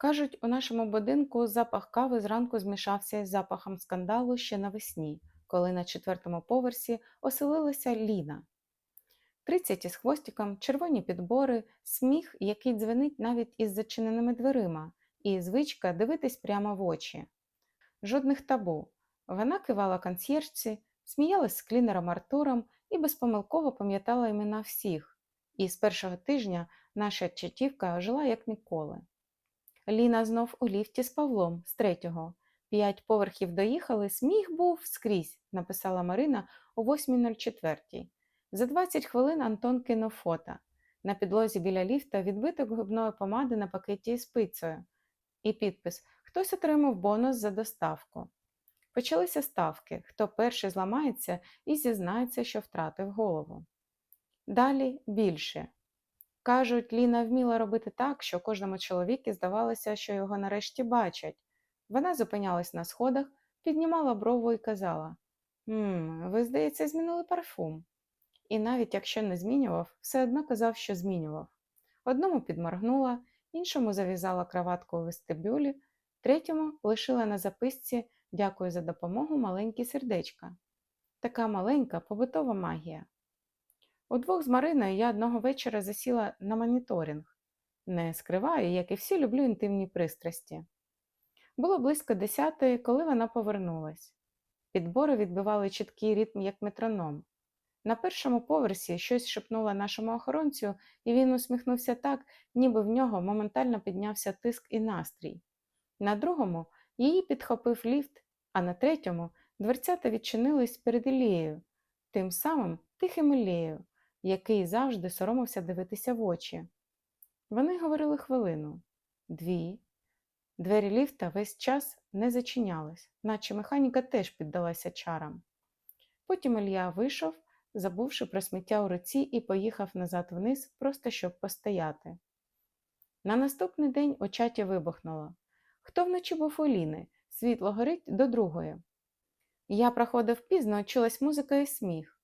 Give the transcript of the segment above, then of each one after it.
Кажуть, у нашому будинку запах кави зранку змішався із запахом скандалу ще навесні, коли на четвертому поверсі оселилася Ліна. Тридцять із хвостиком, червоні підбори, сміх, який дзвенить навіть із зачиненими дверима, і звичка дивитись прямо в очі. Жодних табу. Вона кивала консьєржці, сміялась з клінером Артуром і безпомилково пам'ятала імена всіх. І з першого тижня наша чатівка жила як ніколи. Ліна знов у ліфті з Павлом з третього. П'ять поверхів доїхали, сміх був скрізь, написала Марина о 8.04. За 20 хвилин Антон кинув фото. На підлозі біля ліфта відбиток губної помади на пакеті із пицею. І підпис Хтось отримав бонус за доставку. Почалися ставки, хто перший зламається і зізнається, що втратив голову. Далі більше. Кажуть, Ліна вміла робити так, що кожному чоловіку здавалося, що його нарешті бачать. Вона зупинялась на сходах, піднімала брову і казала «Ммм, ви, здається, змінили парфум. І навіть якщо не змінював, все одно казав, що змінював. Одному підморгнула, іншому зав'язала краватку у вестибюлі, третьому лишила на записці Дякую за допомогу маленькі сердечка. Така маленька побутова магія. Удвох з Мариною я одного вечора засіла на моніторинг. Не скриваю, як і всі люблю інтимні пристрасті. Було близько десятої, коли вона повернулась. Підбори відбивали чіткий ритм, як метроном. На першому поверсі щось шепнула нашому охоронцю, і він усміхнувся так, ніби в нього моментально піднявся тиск і настрій. На другому її підхопив ліфт, а на третьому дверцята відчинились перед Ілією, тим самим тихим Ілією, який завжди соромився дивитися в очі. Вони говорили хвилину, дві. Двері ліфта весь час не зачинялись, наче механіка теж піддалася чарам. Потім Ілья вийшов, забувши про сміття у руці, і поїхав назад вниз, просто щоб постояти. На наступний день у чаті вибухнуло. Хто вночі був у Ліни? Світло горить до другої. Я проходив пізно, чулась музика і сміх.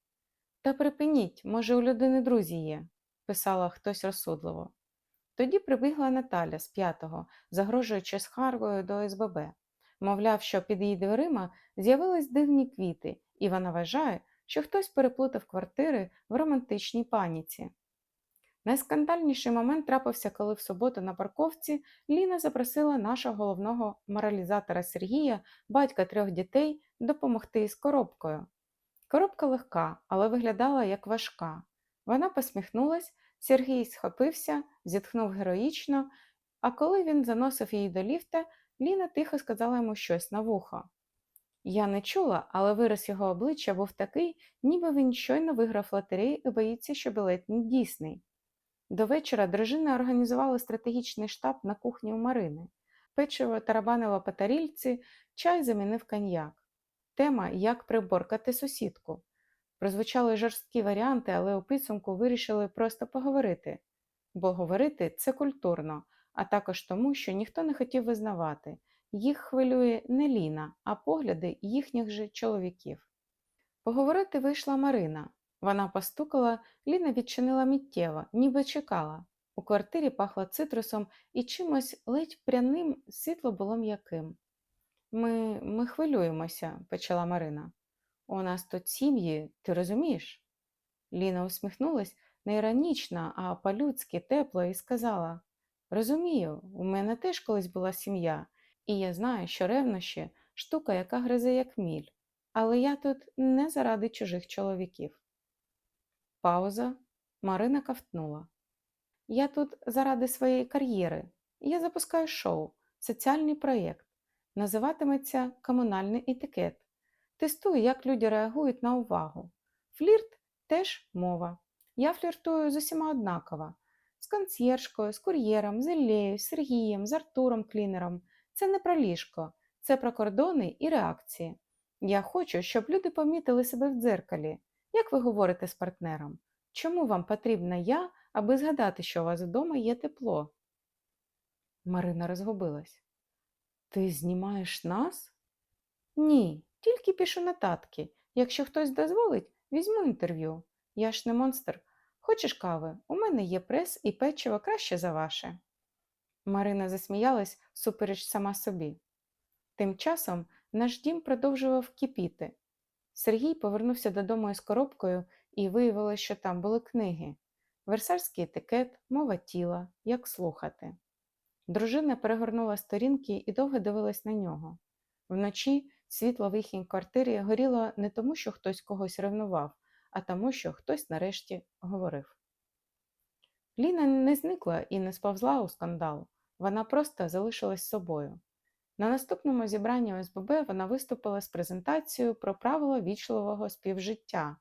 Та припиніть, може, у людини друзі є, писала хтось розсудливо. Тоді прибігла Наталя з п'ятого, загрожуючи скаргою до СББ. Мовляв, що під її дверима з'явились дивні квіти, і вона вважає, що хтось переплутав квартири в романтичній паніці. Найскандальніший момент трапився, коли в суботу на парковці Ліна запросила нашого головного моралізатора Сергія, батька трьох дітей, допомогти із коробкою. Коробка легка, але виглядала як важка. Вона посміхнулась, Сергій схопився, зітхнув героїчно, а коли він заносив її до ліфта, Ліна тихо сказала йому щось на вухо. Я не чула, але вираз його обличчя був такий, ніби він щойно виграв лотерею і боїться, що білет не дійсний. До вечора дружина організувала стратегічний штаб на кухні у Марини. Печиво тарабанило по тарільці, чай замінив коньяк. Тема як приборкати сусідку. Прозвучали жорсткі варіанти, але у підсумку вирішили просто поговорити. Бо говорити це культурно, а також тому, що ніхто не хотів визнавати. Їх хвилює не Ліна, а погляди їхніх же чоловіків. Поговорити вийшла Марина. Вона постукала, Ліна відчинила миттєво, ніби чекала. У квартирі пахло цитрусом і чимось ледь пряним світло було м'яким. Ми ми хвилюємося, почала Марина. У нас тут сім'ї, ти розумієш? Ліна усміхнулась не іронічно, а по-людськи тепло і сказала Розумію, у мене теж колись була сім'я, і я знаю, що ревнощі штука, яка гризе як міль, але я тут не заради чужих чоловіків. Пауза. Марина ковтнула. Я тут заради своєї кар'єри. Я запускаю шоу, соціальний проєкт. Називатиметься комунальний етикет. Тестую, як люди реагують на увагу. Флірт теж мова. Я фліртую з усіма однаково. З консьєржкою, з кур'єром, з Іллею, з Сергієм, з Артуром Клінером. Це не про ліжко, це про кордони і реакції. Я хочу, щоб люди помітили себе в дзеркалі. Як ви говорите з партнером? Чому вам потрібна я, аби згадати, що у вас вдома є тепло? Марина розгубилась. Ти знімаєш нас? Ні, тільки пишу нотатки. Якщо хтось дозволить, візьму інтерв'ю. Я ж не монстр. Хочеш кави? У мене є прес і печиво краще за ваше. Марина засміялась супереч сама собі. Тим часом наш дім продовжував кипіти. Сергій повернувся додому із коробкою і виявилося, що там були книги, версальський етикет, мова тіла, як слухати. Дружина перегорнула сторінки і довго дивилась на нього. Вночі світло в їхній квартирі горіло не тому, що хтось когось ревнував, а тому, що хтось нарешті говорив. Ліна не зникла і не сповзла у скандал, вона просто залишилась собою. На наступному зібранні ОСББ вона виступила з презентацією про правила вічливого співжиття,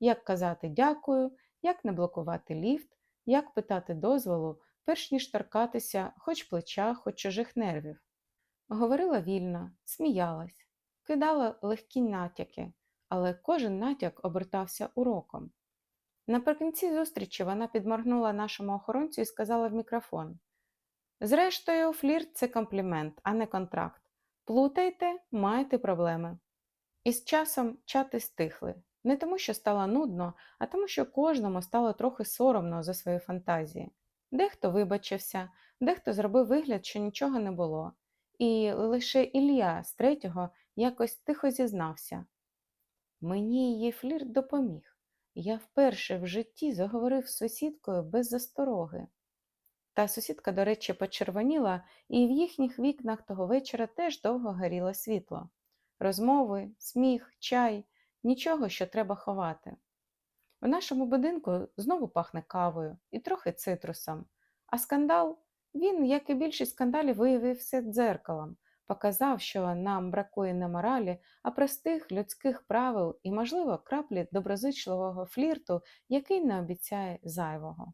як казати дякую, як не блокувати ліфт, як питати дозволу, перш ніж торкатися хоч плеча, хоч чужих нервів. Говорила вільно, сміялась, кидала легкі натяки, але кожен натяк обертався уроком. Наприкінці зустрічі вона підморгнула нашому охоронцю і сказала в мікрофон: Зрештою, флірт це комплімент, а не контракт. Плутайте, маєте проблеми. І з часом чати стихли. Не тому, що стало нудно, а тому, що кожному стало трохи соромно за свої фантазії. Дехто вибачився, дехто зробив вигляд, що нічого не було. І лише Ілля з третього якось тихо зізнався. Мені її флірт допоміг. Я вперше в житті заговорив з сусідкою без застороги. Та сусідка, до речі, почервоніла, і в їхніх вікнах того вечора теж довго горіло світло. Розмови, сміх, чай, нічого, що треба ховати. У нашому будинку знову пахне кавою і трохи цитрусом, а скандал, він, як і більшість скандалів, виявився дзеркалом, показав, що нам бракує не моралі, а простих людських правил і, можливо, краплі доброзичливого флірту, який не обіцяє зайвого.